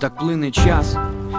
Так плине час,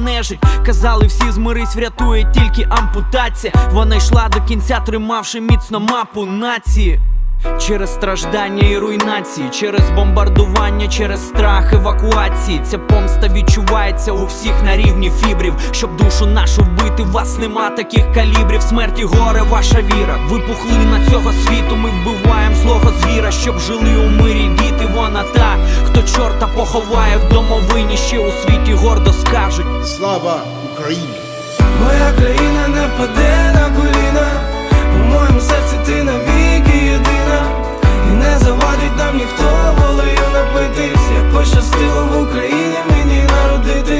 нежить. Казали, всі змирись, врятує тільки ампутація. Вона йшла до кінця, тримавши міцно мапу нації. Через страждання і руйнації, через бомбардування, через страх евакуації. Ця помста відчувається у всіх на рівні фібрів. Щоб душу нашу вбити, вас нема таких калібрів. Смерті горе, ваша віра. Випухли на цього світу. Ми вбиваємо злого звіра, щоб жили чорта поховає в домовині, ще у світі гордо скажуть. Слава Україні! Моя країна не паде на коліна, у моєму серці ти навіки єдина, і не завадить нам ніхто волею напитись, як пощастило в Україні мені народитись.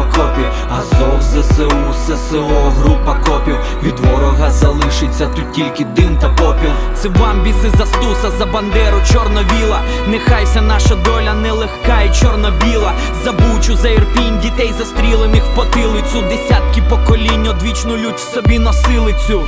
окопі. Азов, ЗСУ, ССО, група копів. Від ворога залишиться тут тільки дим та попіл. Це вам біси за стуса, за бандеру, чорновіла. Нехай вся наша доля нелегка і чорно-біла. За бучу, за ірпінь, дітей застрілених в потилицю. Десятки поколінь одвічну лють в собі носили цю.